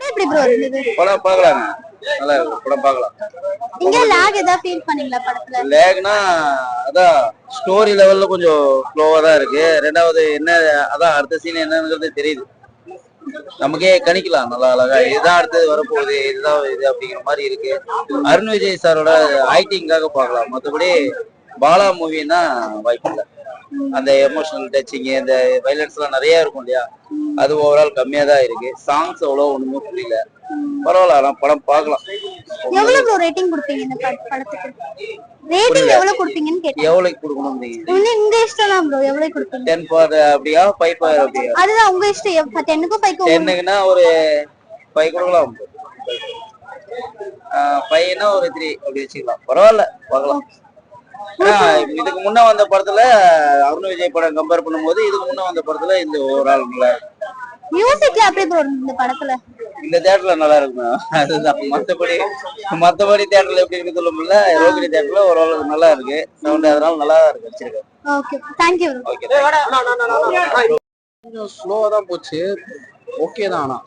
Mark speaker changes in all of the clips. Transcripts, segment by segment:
Speaker 1: எப்படி ப்ரோ இருந்தது
Speaker 2: படம் பார்க்கலாங்க. நல்லா இருக்கு படம் பார்க்கலாம்.
Speaker 1: இங்க லாக் ஏதாவது ஃபீல் பண்ணீங்களா படத்துல?
Speaker 2: லேக்னா அதான் ஸ்டோரி லெவல்ல கொஞ்சம் ஸ்லோவா தான் இருக்கு. ரெண்டாவது என்ன அதான் அடுத்த சீன் என்னங்கிறது தெரியுது. நமக்கே கணிக்கலாம் நல்லா அழகா. இதுதான் அடுத்தது வரப்போகுது இதுதான் இது அப்படிங்கிற மாதிரி இருக்கு. அருண் விஜய் சாரோட ஆக்டிங்காக பார்க்கலாம். மற்றபடி பாலா மூவின்னா வாய்ப்பு இல்லை. அந்த எமோஷனல் டச்சிங் இந்த எல்லாம் நிறைய இருக்கும் இல்லையா? அது ஓவரால் கம்மியா தான் இருக்கு. சாங்ஸ் அவ்வளோ ஒண்ணுமே புரியல. பரவாயில்ல ஆனா படம் பார்க்கலாம்.
Speaker 1: எவ்வளவு ப்ரோ ரேட்டிங் கொடுப்பீங்க இந்த பட- படத்துக்கு? ரேட்டிங். எவ்வளவு கொடுப்பீங்கன்னு கேட்டேன்.
Speaker 2: கொடுக்கணும் நீங்க
Speaker 1: உங்க இஷ்டம் தான் ப்ரோ எவ்வளவு கொடுப்பீங்க
Speaker 2: பார் அப்படியா? ஃபைவ் பார் அப்படியா?
Speaker 1: அதுதான் உங்க இஷ்டம். டென்னுக்கும் ஃபைவ்க்கும்
Speaker 2: டென்னுக்குன்னா ஒரு ஃபைவ் கொடுக்கலாம். ஃபைவ்னா ஒரு த்ரீ அப்படி வச்சுக்கலாம். பரவாயில்ல பார்க்கலாம். இதுக்கு முன்ன வந்த படத்துல அருண் விஜய் படம் கம்பேர் பண்ணும்போது இதுக்கு முன்ன வந்த படத்துல இந்த நல்லா இருக்கு.
Speaker 1: மியூசிக்ல எப்படி ப்ரோ இந்த படத்துல?
Speaker 2: இந்த தேட்டர்ல நல்லா இருக்கும் அதுதான். மத்தபடி மத்தபடி தேட்டர்ல எப்படி இருக்கு சொல்ல முடியல. ரோகிணி தேட்டர்ல ஓரளவுக்கு நல்லா இருக்கு. சவுண்ட் அதனால நல்லா இருக்கு வச்சிருக்கேன்
Speaker 1: ஓகே தேங்க்யூ ப்ரோ
Speaker 2: ஓகே
Speaker 3: கொஞ்சம் ஸ்லோவா தான் போச்சு. ஓகே தான் ஆனா.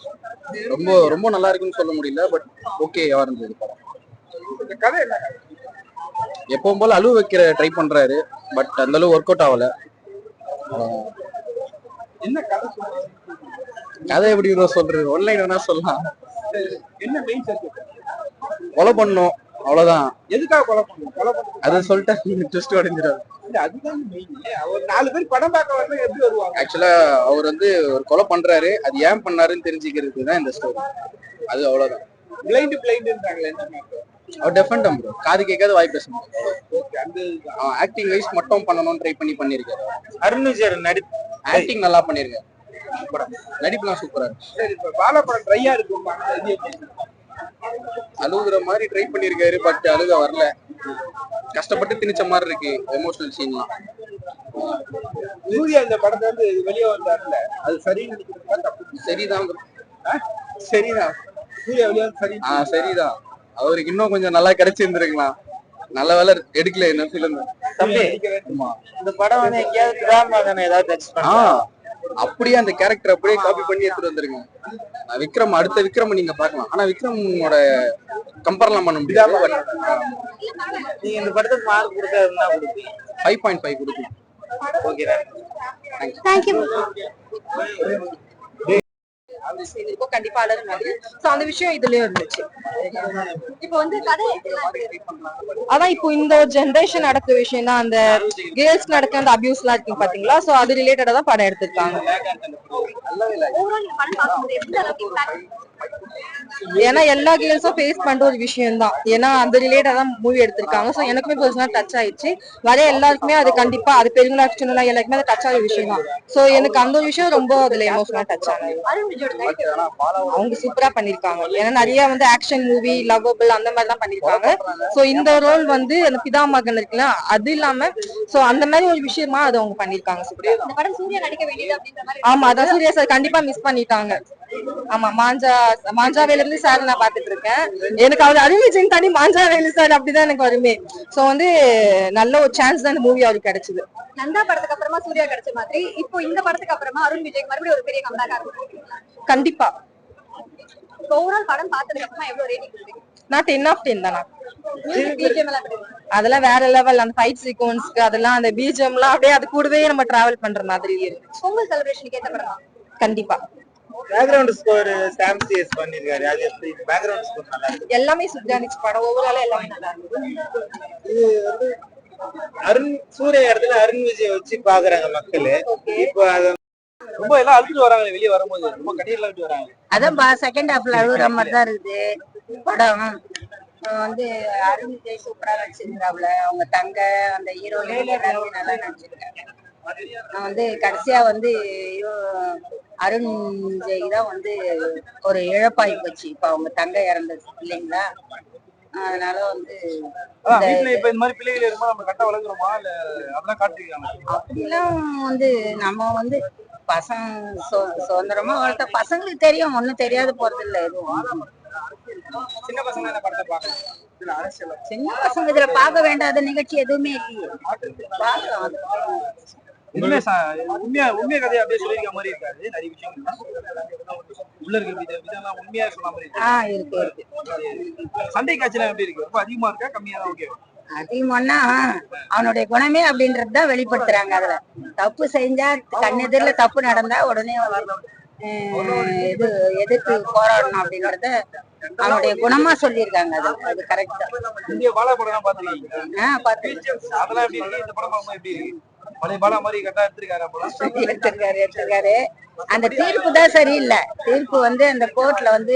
Speaker 3: ரொம்ப ரொம்ப நல்லா இருக்குன்னு சொல்ல முடியல பட் ஓகேவா இருந்தது படம். எப்பவும் போல அழுவ வைக்கிற ட்ரை பண்றாரு பட் அந்த அளவு ஒர்க் அவுட் ஆகல.
Speaker 4: என்ன கதை
Speaker 3: கதை எப்படி bro சொல்றது? ஒன்லைன் வேணா சொல்லலாம்.
Speaker 4: என்ன மெயின் சப்ஜெக்ட்
Speaker 3: கொலை பண்ணோம் அவ்வளவுதான்.
Speaker 4: எதுக்காக கொலை பண்ணணும் கொலை பண்ணணும்
Speaker 3: அதை சொல்லிட்டு ட்விஸ்ட் அடைஞ்சிடாரு
Speaker 4: இல்ல அதுதான் ஒரு நாலு பேர் படம் பார்க்க எப்படி வருவாங்க?
Speaker 3: ஆக்சுவலா அவர் வந்து ஒரு கொலை பண்றாரு அது ஏன் பண்ணாருன்னு தெரிஞ்சுக்கிறதுக்கு தான் இந்த ஸ்டோரி அது அவ்வளவுதான்.
Speaker 4: பிளைண்ட் பிளைண்ட்ன்றாங்களே என்ன
Speaker 3: அவர் டெஃபன் ப்ரோ காது கேட்காத வாய் பேச
Speaker 4: அந்த
Speaker 3: ஆக்டிங் வைஸ் மட்டும் பண்ணணும்னு ட்ரை பண்ணி பண்ணிருக்காரு
Speaker 2: அருண் விஜய் நடி
Speaker 3: ஆக்டிங் நல்லா பண்ணிருக்காரு. நடிப்புலாம் சூப்பரா இருக்கு
Speaker 4: சரி இப்ப பாலா படம் ட்ரையா இருக்கும்
Speaker 3: அழுகுற மாதிரி ட்ரை பண்ணிருக்காரு பட் அழுக வரல. கஷ்டப்பட்டு திணிச்ச மாதிரி இருக்கு எமோஷனல் சீன்லாம்
Speaker 4: சூர்யா இந்த படத்தை வந்து வெளியே வந்தாருல அது சரின்னு
Speaker 3: சரிதான்.
Speaker 4: சரிதான். சூர்யா வெளியே வந்து சரி
Speaker 3: சரிதான். அவருக்கு இன்னும் கொஞ்சம் நல்லா கிடைச்சிருந்திருக்கலாம் நல்ல வேலை எடுக்கல என்ன ஃபிலிம்
Speaker 2: தம்பி இந்த படம் வந்து எங்கேயாவது டிராமா தானே ஏதாவது டச்
Speaker 3: ஆ அப்படியே அந்த கேரக்டர் அப்படியே காப்பி பண்ணி எடுத்துட்டு வந்திருங்க நான் விக்ரம் அடுத்த விக்ரம் நீங்க பார்க்கலாம். ஆனா விக்ரமோட கம்பேர்லாம் பண்ண முடியாது.
Speaker 2: நீங்க இந்த படத்துக்கு மார்க் கொடுக்கறதுனா கொடுப்பீங்க?
Speaker 3: ஃபைவ் பாயிண்ட் ஃபைவ் கொடுக்கும்
Speaker 2: ஓகே
Speaker 1: தேங்க்யூ
Speaker 5: அந்த சீன் இருக்கும் கண்டிப்பா அழகு சோ அந்த விஷயம் இதுலயும் இருந்துச்சு.
Speaker 1: இப்போ வந்து கதை
Speaker 5: அதான் இப்போ இந்த ஜெனரேஷன் நடக்கிற விஷயம் தான். அந்த கேர்ள்ஸ் நடக்கிற அந்த அபியூஸ் எல்லாம் இருக்கு பாத்தீங்களா? சோ அது ரிலேட்டடா தான் படம் எடுத்திருக்காங்க. ஏன்னா எல்லா கேர்ள்ஸும் ஃபேஸ் பண்ற ஒரு விஷயம் தான் ஏன்னா அந்த ரிலேட்டடா தான் மூவி எடுத்திருக்காங்க. சோ எனக்குமே பர்சனலா டச் ஆயிடுச்சு. வர எல்லாருக்குமே அது கண்டிப்பா அது பெரியவங்களா சின்னங்களா எல்லாருக்குமே அது டச் ஆகிற விஷயம் தான் சோ எனக்கு அந்த ஒரு விஷயம் ரொம்ப அதுல எமோஷனலா டச்
Speaker 1: நடிப்பு
Speaker 5: அவங்க சூப்பரா பண்ணிருக்காங்க. ஏன்னா நிறைய வந்து ஆக்ஷன் மூவி லவ்வபிள் அந்த மாதிரி தான் பண்ணிருக்காங்க சோ இந்த ரோல் வந்து அந்த பிதா மகன் இருக்குல்ல அது இல்லாம சோ அந்த மாதிரி ஒரு விஷயமா அது அவங்க பண்ணிருக்காங்க. சூப்பரா ஆமா அதான் சூர்யா சார் கண்டிப்பா மிஸ் பண்ணிட்டாங்க. ஆமா மாஞ்சா மாஞ்சாவேல இருந்து சார் நான் பாத்துட்டு இருக்கேன். எனக்கு அவர் அறிவிச்சின் தனி மாஞ்சாவேலு சார் அப்படிதான் எனக்கு வருமே. சோ வந்து நல்ல ஒரு சான்ஸ் தான் இந்த மூவி அவருக்கு கிடைச்சது.
Speaker 1: நந்தா படத்துக்கு அப்புறமா சூர்யா கிடைச்ச மாதிரி இப்போ இந்த படத்துக்கு அப்புறமா அருண் விஜய் மறுபடியும் ஒரு பெரிய கம்பேக் ஆகும்
Speaker 5: கண்டிப்பா.
Speaker 1: ஓவரால் படம் பார்த்ததுக்கு அப்புறமா எவ்வளவு ரேட்டிங் கொடுப்பீங்க
Speaker 5: நான் டென் ஆஃப் டென் தானா?
Speaker 1: இருக்கு?
Speaker 5: அதெல்லாம் வேற லெவல் அந்த ஃபைட் சீக்வன்ஸ்க்கு அதெல்லாம் அந்த பிஜிஎம்லாம் அப்படியே அது கூடவே நம்ம டிராவல் பண்ற மாதிரி இருக்கு.
Speaker 1: பொங்கல் செலிப்ரேஷனுக்கு ஏத்த படம்?
Speaker 5: கண்டிப்பா.
Speaker 2: பேக்ரவுண்ட் ஸ்கோர் சாம் சிஎஸ் பண்ணிருக்காரு. அது எப்படி? பேக்ரவுண்ட் ஸ்கோர் நல்லா இருக்கு.
Speaker 5: எல்லாமே இருந்துச்சு படம். ஓவரால எல்லாமே நல்லா
Speaker 2: இது வந்து அருண் சூரிய இடத்துல அருண் விஜய் வச்சு பாக்குறாங்க மக்கள். இப்போ அது ரொம்ப எல்லாம் அழுத்துட்டு வராங்க வெளியே வரும்போது. ரொம்ப கண்ணீர்ல வராங்க
Speaker 6: அதான் செகண்ட் ஹாஃப்ல அழுகுற மாதிரி தான் இருக்குது. படம். வந்து அருண் விஜய் சூப்பரா நடிச்சிருந்தாப்புல அவங்க தங்க அந்த ஹீரோயின் எல்லாருமே நல்லா நடிச்சிருக்காங்க. நான் வந்து கடைசியா வந்து அருண் விஜய் தான் வந்து ஒரு இழப்பாய் போச்சு. இப்ப அவங்க தங்க இறந்தது இல்லைங்களா? அதனால வந்து
Speaker 2: வீட்டுல இப்ப இந்த மாதிரி பிள்ளைகள் இருக்கும்போது நம்ம கட்ட வளர்க்குறோமா? இல்ல அதெல்லாம் காட்டிருக்காங்க
Speaker 6: அப்படிலாம் வந்து நம்ம வந்து பசங்க சுதந்திரமா வளர்த்த பசங்களுக்கு தெரியும் ஒண்ணும் தெரியாது போறது இல்ல எதுவும்.
Speaker 4: சின்ன பசங்க படத்தை இதுல அரசியல்.
Speaker 6: சின்ன பசங்க இதுல பார்க்க வேண்டாத நிகழ்ச்சி எதுவுமே இல்லையே. பார்க்கலாம் அது.
Speaker 4: உண்மையா ச- உண்மையா உண்மையா கதையை அப்படியே சொல்லியிருக்க மாதிரி இருக்காது நிறைய விஷயங்கள் உள்ள இருக்க வித இதெல்லாம் உண்மையா சொன்ன மாதிரி இருக்கு.
Speaker 6: ஆ இருக்கு இருக்கு.
Speaker 4: சண்டை காட்சிலாம் எப்படி இருக்கு? ரொம்ப அதிகமா இருக்கா கம்மியா தான் ஓகே
Speaker 6: அதிகமானா அவனுடைய குணமே அப்படின்றது தான் வெளிப்படுத்துறாங்க அதுல. தப்பு செஞ்சா கண்ணெதிரில தப்பு நடந்தா உடனே இது எதிர்த்து போராடணும் அப்படின்றத அவனுடைய குணமா சொல்லியிருக்காங்க அது அது கரெக்ட் ஆஹ் பாத்து
Speaker 4: மாதிரி கரெக்டா எடுத்திருக்காரு
Speaker 6: எடுத்திருக்காரு எடுத்திருக்காரு. அந்த தீர்ப்பு தான் சரியில்லை. தீர்ப்பு வந்து அந்த கோர்ட்ல வந்து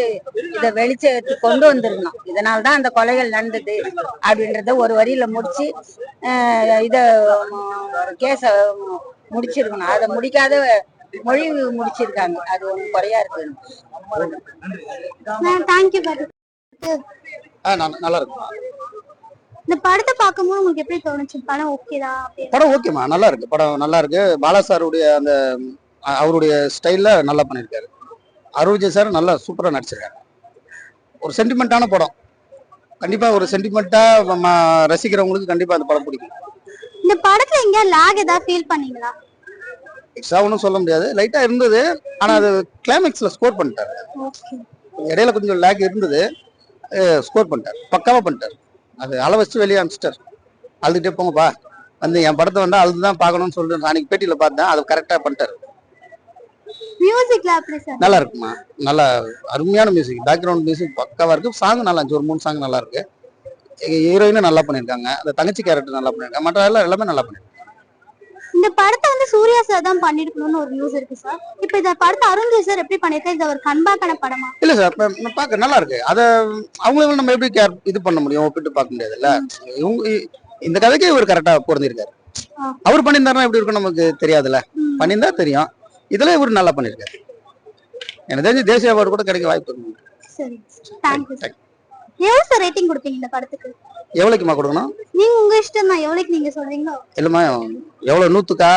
Speaker 6: இத வெளிச்சத்துக்கு கொண்டு வந்திருக்கணும். இதனால தான் அந்த கொலைகள் நடந்தது அப்படின்றத ஒரு வரியில முடிச்சு ஆஹ் இத கேஸ முடிச்சிருக்கணும். அதை முடிக்காத மொழி முடிச்சிருக்காங்க. அது ஒண்ணு குறையா இருக்கு.
Speaker 7: நல்லா இருக்கு.
Speaker 1: இந்த படத்தை பார்க்கும்போது உங்களுக்கு எப்படி தோணுச்சு? படம் ஓகேதா
Speaker 7: படம் ஓகேம்மா நல்லா இருக்கு. படம் நல்லா இருக்கு. பாலா சாருடைய அந்த அவருடைய ஸ்டைல்ல நல்லா பண்ணியிருக்காரு அருள் விஜய் சார் நல்லா சூப்பரா நடிச்சிருக்காரு. ஒரு சென்டிமெண்ட்டான படம். கண்டிப்பா ஒரு சென்டிமெண்ட்டா ரசிக்கிறவங்களுக்கு கண்டிப்பா அந்த படம் பிடிக்கும்.
Speaker 1: இந்த படத்துல எங்க லாக் ஏதாவது ஃபீல் பண்ணீங்களா?
Speaker 7: எக்ஸ்ட்ரா ஒன்றும் சொல்ல முடியாது. லைட்டா இருந்தது. ஆனா அது கிளைமேக்ஸ்ல ஸ்கோர் பண்ணிட்டாரு. இடையில கொஞ்சம் லேக் இருந்தது. ஸ்கோர் பண்ணிட்டார். பக்காவா பண்ணிட்டார். அது அள வச்சு வெளியே அனுப்பிச்சிட்டார். அழுதுகிட்டே போங்கப்பா. வந்து என் படத்தை வந்து அழுதுதான் பார்க்கணும்னு சொல்லிட்டு அன்னைக்கு பேட்டியில பார்த்தேன். அதை கரெக்டா பண்ணிட்டாரு. நல்லா இருக்குமா? நல்லா அருமையான மியூசிக் பேக்ரவுண்ட் மியூசிக் பக்காவா இருக்கு. சாங் நல்லா இருந்துச்சு. ஒரு மூணு சாங் நல்லா இருக்கு. ஹீரோயினும் நல்லா பண்ணியிருக்காங்க. அந்த தங்கச்சி கேரக்டர் நல்லா பண்ணியிருக்காங்க. மற்ற எல்லாம் எல்லாமே நல்லா பண்ணிருக்காங்க
Speaker 1: இந்த படத்தை வந்து சூர்யா சார் தான் பண்ணிருக்கணும்னு ஒரு நியூஸ் இருக்கு சார் இப்போ இந்த படத்தை அருண்ஜி சார் எப்படி பண்ணிருக்காரு இது ஒரு கண்பாக்கான படமா?
Speaker 7: இல்ல சார் பார்க்க நல்லா இருக்கு. அதை அவங்களும் நம்ம எப்படி கேர் இது பண்ண முடியும் ஒப்பிட்டு பார்க்க முடியாதுல்ல? இவங்க இந்த கதைக்கு இவர் கரெக்டா பொருந்திருக்காரு. அவர் பண்ணியிருந்தாருன்னா எப்படி இருக்கும் நமக்கு தெரியாதுல்ல?
Speaker 1: ம்.
Speaker 7: பண்ணியிருந்தா தெரியும். இதுல இவர் நல்லா பண்ணியிருக்காரு. எனக்கு தெரிஞ்சு தேசிய அவார்டு கூட கிடைக்க வாய்ப்பு இருக்கு.
Speaker 1: சரி தேங்க்யூ சார் எவ்வளவு சார் ரேட்டிங் கொடுப்பீங்க இந்த படத்துக்கு?
Speaker 7: எவ்வளவுக்குமா கொடுக்கணும்?
Speaker 1: நீங்க உங்க இஷ்டம் தான் எவ்வளவுக்கு நீங்க சொல்றீங்களோ?
Speaker 7: இல்லம்மா எவ்வளவு நூத்துக்கா?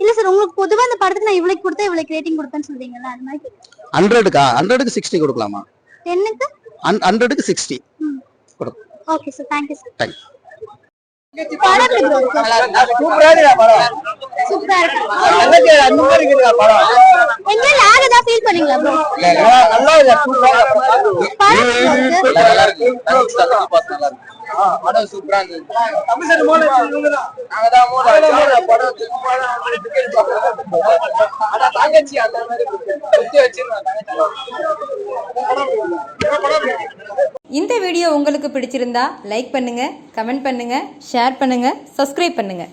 Speaker 1: இல்ல சார் உங்களுக்கு பொதுவா இந்த படத்துக்கு நான் இவ்வளவு கொடுத்தா இவ்வளவு ரேட்டிங் கொடுப்பேன்னு சொல்றீங்கல்ல அது மாதிரி
Speaker 7: ஹண்ட்ரடுக்கா ஹண்ட்ரடுக்கு சிக்ஸ்டி கொடுக்கலாமா?
Speaker 1: டென்னுக்கு
Speaker 7: ஹண்ட்ரடுக்கு sixty
Speaker 1: okay sir thank you sir
Speaker 7: thank you?
Speaker 4: சூப்பரா இருக்கா படம்.
Speaker 1: சூப்பரா இருக்கு.
Speaker 4: அந்த மாதிரி இருக்குதா படம்.
Speaker 1: எங்க ஃபீல் பண்ணீங்களா ப்ரோ
Speaker 4: நல்லா சூப்பரா
Speaker 2: நல்லா இருக்கு நல்லா இருக்கு படம் சூப்பரா இருந்தது
Speaker 4: இவங்க தான்
Speaker 2: நாங்க தான் படம்
Speaker 4: ஆனா தங்கச்சி அந்த மாதிரி
Speaker 8: இந்த வீடியோ உங்களுக்கு பிடிச்சிருந்தா லைக் பண்ணுங்க கமெண்ட் பண்ணுங்க ஷேர் பண்ணுங்க சப்ஸ்கிரைப் பண்ணுங்க.